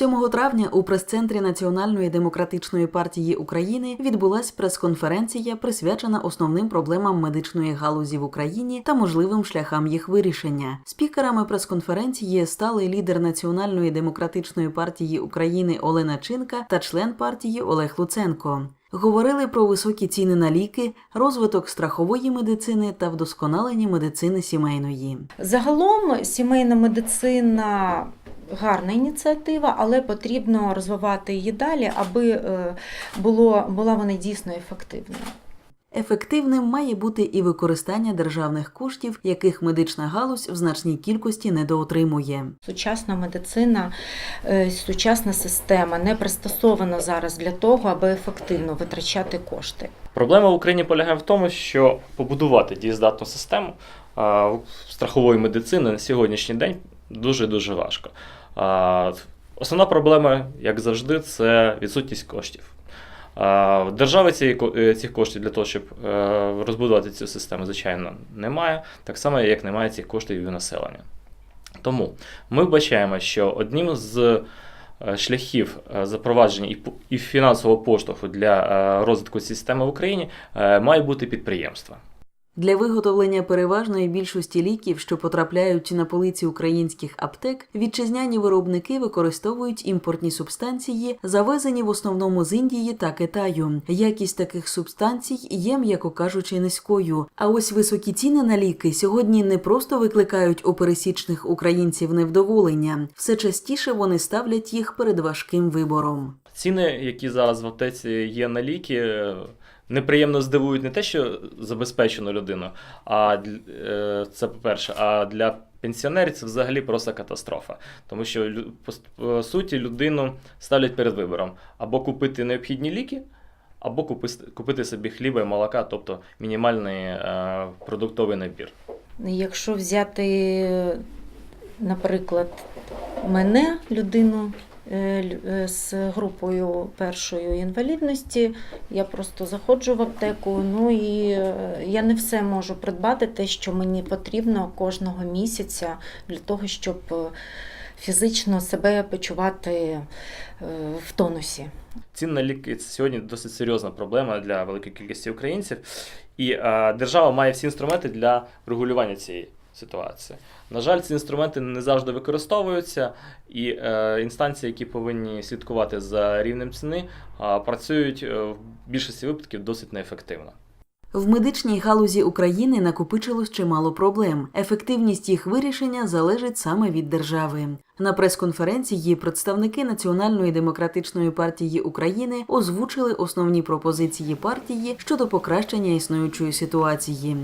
7 травня у прес-центрі Національної демократичної партії України відбулась прес-конференція, присвячена основним проблемам медичної галузі в Україні та можливим шляхам їх вирішення. Спікерами прес-конференції стали лідер Національної демократичної партії України Олена Чинка та член партії Олег Луценко. Говорили про високі ціни на ліки, розвиток страхової медицини та вдосконалення медицини сімейної. Загалом сімейна медицина гарна ініціатива, але потрібно розвивати її далі, аби е, було, була вона дійсно ефективною. Ефективним має бути і використання державних коштів, яких медична галузь в значній кількості недоотримує. Сучасна медицина, е, сучасна система не пристосована зараз для того, аби ефективно витрачати кошти. Проблема в Україні полягає в тому, що побудувати дієздатну систему страхової медицини на сьогоднішній день дуже дуже важко. Основна проблема, як завжди, це відсутність коштів. Держави е, цих коштів для того, щоб е, розбудувати цю систему, звичайно, немає, так само, як немає цих коштів і у населення. Тому ми вбачаємо, що одним з е, шляхів запровадження і фінансового поштовху для розвитку системи в Україні має бути підприємство. Для виготовлення переважної більшості ліків, що потрапляють на полиці українських аптек, вітчизняні виробники використовують імпортні субстанції, завезені в основному з Індії та Китаю. Якість таких субстанцій є, м'яко кажучи, низькою. А ось високі ціни на ліки сьогодні не просто викликають у пересічних українців невдоволення, все частіше вони ставлять їх перед важким вибором. Ціни, які зараз в аптеці є на ліки, неприємно здивують не те, що забезпечену людину, а е, це по-перше, а для пенсіонерів це взагалі просто катастрофа. Тому що по, суті людину ставлять перед вибором або купити необхідні ліки, або купити, собі хліба і молока, тобто мінімальний е, продуктовий набір. Якщо взяти, наприклад, мене, людину лю- з групою першої інвалідності, я просто заходжу в аптеку, ну і е, я не все можу придбати те, що мені потрібно кожного місяця для того, щоб е, фізично себе почувати е, в тонусі. Цін на ліки це сьогодні досить серйозна проблема для великої кількості українців, і е, держава має всі інструменти для регулювання цієї ситуації. На жаль, ці інструменти не завжди використовуються, і е, інстанції, які повинні слідкувати за рівнем ціни, е, працюють е, в більшості випадків досить неефективно. В медичній галузі України накопичилось чимало проблем. Ефективність їх вирішення залежить саме від держави. На прес-конференції представники Національної демократичної партії України озвучили основні пропозиції партії щодо покращення існуючої ситуації.